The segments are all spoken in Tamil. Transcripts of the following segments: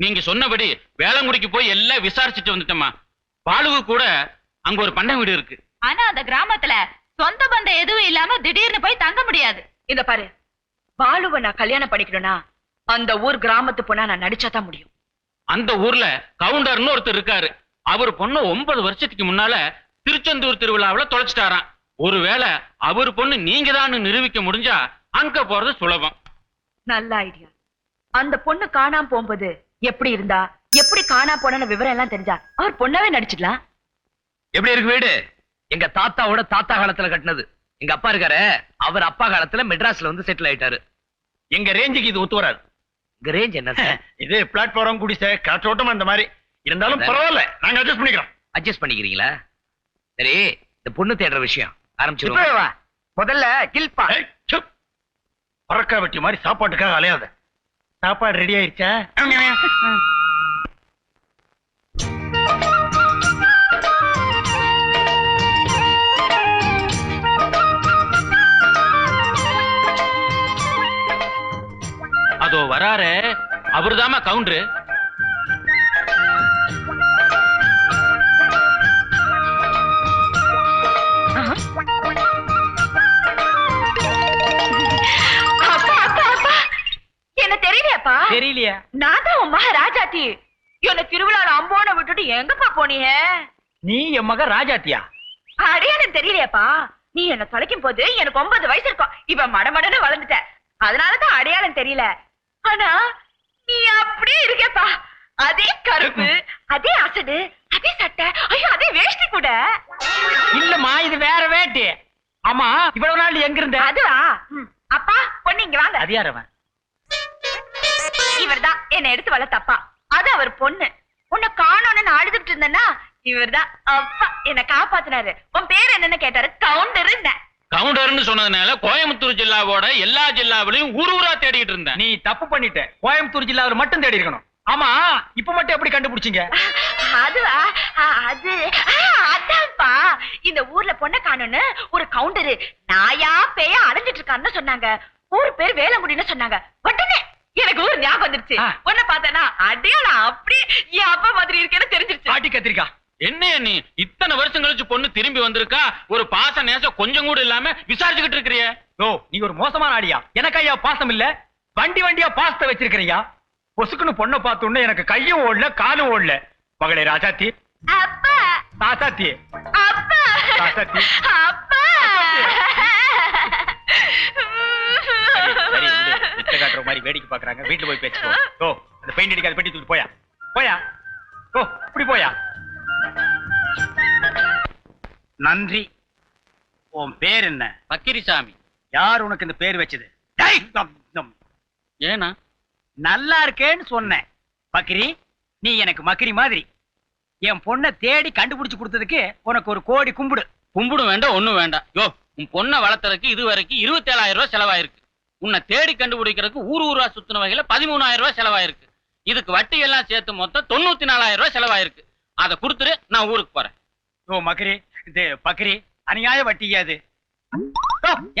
நீங்க சொன்னபடி வேளங்குடிக்கு போய் எல்லாம் விசாரிச்சுட்டு வந்துட்டோமா பாலுவு கூட அங்க ஒரு பண்ணை வீடு இருக்கு. ஆனா அந்த கிராமத்துல சொந்த பந்தம் எதுவும் இல்லாம திடீர்னு போய் தங்க முடியாது. இத பாரு. பாலுவை நான் கல்யாணம் பண்ணிக்கணும்னா அந்த ஊர் கிராமத்து பொண்ணா நான் நடிச்சாதான் முடியும். அந்த ஊர்ல கவுண்டர்னு ஒருத்தர் இருக்காரு. அவர் பொண்ணு ஒன்பது வருஷத்துக்கு முன்னால திருச்செந்தூர் திருவிழாவுல தொலைச்சிட்டாராம். ஒருவேளை அவர் பொண்ணு நீங்க தான் நிரூபிக்க முடிஞ்சா அங்க போறது சுலபம். நல்ல ஐடியா அந்த பொண்ணு காணாம போகும்போது எப்படி இருந்தா? எப்படி காணாம போன விவரம் எல்லாம் தெரிஞ்சா? அவர் பொண்ணாவே நடிச்சுக்கலாம். எப்படி இருக்கு வீடு? எங்க தாத்தாவோட தாத்தா காலத்துல கட்டினது. எங்க அப்பா இருக்காரு. அவர் அப்பா காலத்துல மெட்ராஸ்ல வந்து செட்டில் ஆயிட்டாரு. எங்க ரேஞ்சுக்கு இது ஒத்து வராது. இங்க ரேஞ்ச் என்ன சார் இது பிளாட்ஃபார்ம் குடிசை காற்றோட்டம் அந்த மாதிரி. இருந்தாலும் பரவாயில்ல. நாங்க அட்ஜஸ்ட் பண்ணிக்கிறோம். அட்ஜஸ்ட் பண்ணிக்கிறீங்களா? சரி இந்த பொண்ணு தேடுற விஷயம். ஆரம்பிச்சிருவோம். முதல்ல கில்பா. பறக்கா வெட்டி மாதிரி சாப்பாட்டுக்காக அலையாத. சாப்பாடு ரெடி ஆயிருச்சா? அதோ வராரு அவர்தாம்மா கவுண்டரு தெரியலையாப்பா தெரியலையா. நான் தான் உன் மக ராஜாத்தி. என்ன திருவிழால அம்போன விட்டுட்டு எங்கப்பா போனீங்க? நீ என் மக ராஜாத்தியா? அடையாளம் தெரியலையாப்பா. நீ என்ன தொலைக்கும் போது எனக்கு ஒன்பது வயசு இருக்கும். இப்ப மடமடன்னு வளர்ந்துட்ட. அதனாலதான் அடையாளம் தெரியல. ஆனா நீ அப்படியே இருக்கேப்பா அதே கருப்பு அதே அசடு அதே சட்டை ஐயோ அதே வேஷ்டி கூட. இல்லம்மா இது வேற வேட்டு. ஆமா இவ்வளவு நாள் எங்க இருந்த? அதுவா. அப்பா பொண்ணு இங்க வாங்க. அது யார் இவர்தான் என்ன எடுத்து வளர்த்தப்பா அது அவர் பொண்ணு. உன்னை காணோன்னு நான் அழுதுட்டு இருந்தேன்னா இவர்தான் அப்பா என்ன காப்பாத்தினாரு. உன் பேர் என்னன்னு கேட்டாரு. கவுண்டர் கவுண்டர்னு சொன்னதுனால கோயம்புத்தூர் ஜில்லாவோட எல்லா ஜில்லாவிலையும் ஊர் ஊரா தேடிட்டு இருந்தேன். நீ தப்பு பண்ணிட்ட. கோயம்புத்தூர் ஜில்லாவில் மட்டும் தேடி இருக்கணும் ஆமா இப்ப மட்டும் எப்படி கண்டுபிடிச்சீங்க? அதுவா அது ஆ, அதான்ப்பா. இந்த ஊர்ல பொண்ணை காணோன்னு ஒரு கவுண்டரு நாயா பேயா அலைஞ்சிட்டு இருக்கான்னு சொன்னாங்க. ஊர் பேர் வேலங்குடின்னு சொன்னாங்க. உடனே எனக்கு ஊர் ஞாபகம் வந்துருச்சு. உன்னை பார்த்தேனா அடையாளம் அப்படியே என் அப்பா மாதிரி இருக்கேன்னு தெரிஞ்சிருச்சு. பாட்டி கத்திரிக்கா. என்ன நீ இத்தனை வருஷம் கழிச்சு பொண்ணு திரும்பி வந்திருக்கா? ஒரு பாச நேசம் கொஞ்சம் கூட இல்லாம விசாரிச்சுக்கிட்டு இருக்கிறிய. ஓ நீ ஒரு மோசமான ஆடியா எனக்கு ஐயா பாசம் இல்ல? வண்டி வண்டியா பாசத்தை வச்சிருக்கிறியா? பொசுக்குன்னு பொண்ணை பார்த்தோன்னே எனக்கு கையும் ஓடல காலும் ஓடல. மகளே ராஜாத்தி அப்பா. ராசாத்தி. அப்பா சரி விடு. வித்தை காட்டுற மாதிரி வேடிக்கை பாக்குறாங்க வீட்டுல போய் பேச்சுக்கோ ஓ அந்த பெயிண்ட் அடிக்காத பெட்டி தூக்கி போயா. போயா. ஓ இப்படி போயா. நன்றி. உன் பேர் என்ன? பக்கிரிசாமி. யார் உனக்கு இந்த பேர் வச்சது. ஏனா நல்லா இருக்கேன்னு சொன்னேன். பக்ரி நீ எனக்கு மக்கரி மாதிரி. என் பொண்ணை தேடி கண்டுபிடிச்சு கொடுத்ததுக்கு உனக்கு ஒரு கோடி கும்பிடு. கும்பிடும் வேண்டாம் ஒண்ணும் வேண்டாம். யோ உன் பொண்ணை வளர்த்தறதுக்கு இது வரைக்கும் இருபத்தேழாயிரம் ரூபாய் செலவாயிருக்கு. உன்னை தேடி கண்டுபிடிக்கிறதுக்கு ஊர் ஊரா சுத்தின வகையில பதிமூணாயிரம் ரூபாய் செலவாயிருக்கு. இதுக்கு வட்டி எல்லாம் சேர்த்து மொத்தம் தொண்ணூத்தி நாலாயிரம் ரூபாய் செலவாயிருக்கு. அதை கொடுத்துட்டு நான் ஊருக்கு போறேன். ஓ மக்கரி இது பக்ரி அநியாய வட்டியா அது.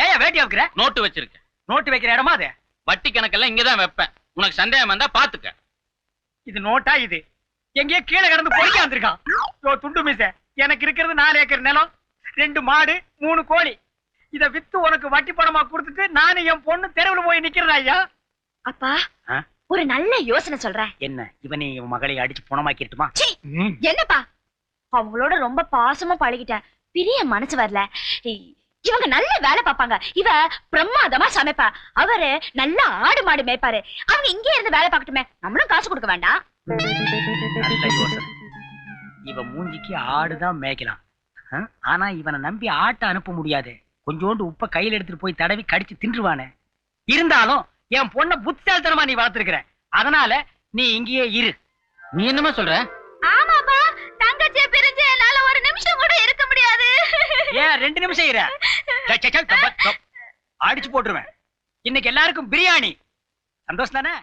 ஏயா வேட்டி வைக்கிற நோட்டு வச்சிருக்கேன். நோட்டு வைக்கிற இடமா அது? வட்டி கணக்கெல்லாம் இங்கதான் வைப்பேன். உனக்கு சந்தேகம் வந்தா பாத்துக்க. இது நோட்டா இது? எங்கேயோ கீழே கிடந்து பொறிக்க வந்திருக்கான். துண்டு மீச. எனக்கு இருக்கிறது நாலு ஏக்கர் நிலம் ரெண்டு மாடு மூணு கோழி. இத வித்து உனக்கு வட்டி பணமா கொடுத்துட்டு நானும் என் பொண்ணு தெருவுல போய் நிக்கிறதா ஐயா? அப்பா? ஒரு நல்ல யோசனை சொல்றேன். என்ன? இவனை இவன் மகளை அடிச்சு புணமாக்கிட்டுமா என்னப்பா? அவங்களோட ரொம்ப பாசமா பழகிட்டேன். பிரிய மனசு வரல. இவங்க நல்ல வேலை பார்ப்பாங்க. இவ பிரமாதமா சமைப்பா. அவரு நல்லா ஆடு மாடு மேய்ப்பாரு. அவங்க இங்கே இருந்து வேலை பார்க்கட்டுமே. நம்மளும் காசு கொடுக்க வேண்டாம். இவன் மூஞ்சிக்கு ஆடுதான் மேய்க்கலாம்? ஆனா இவனை நம்பி ஆட்டை அனுப்ப முடியாது. கொஞ்சோண்டு உப்ப கையில எடுத்துட்டு போய் தடவி கடிச்சு தின்றுவானே. இருந்தாலும் என் பொண்ண புத்திசாலித்தனமா நீ வளர்த்திருக்கிற. அதனால நீ இங்கேயே இரு. நீ என்னமா சொல்ற? ஆமாப்பா தங்கச்சிய பிரிஞ்சு என்னால ஒரு நிமிஷம் கூட இருக்க முடியாது. ஏன் ரெண்டு நிமிஷம் இரு. அடிச்சு போட்டுருவேன். இன்னைக்கு எல்லாருக்கும் பிரியாணி. சந்தோஷம் தானே?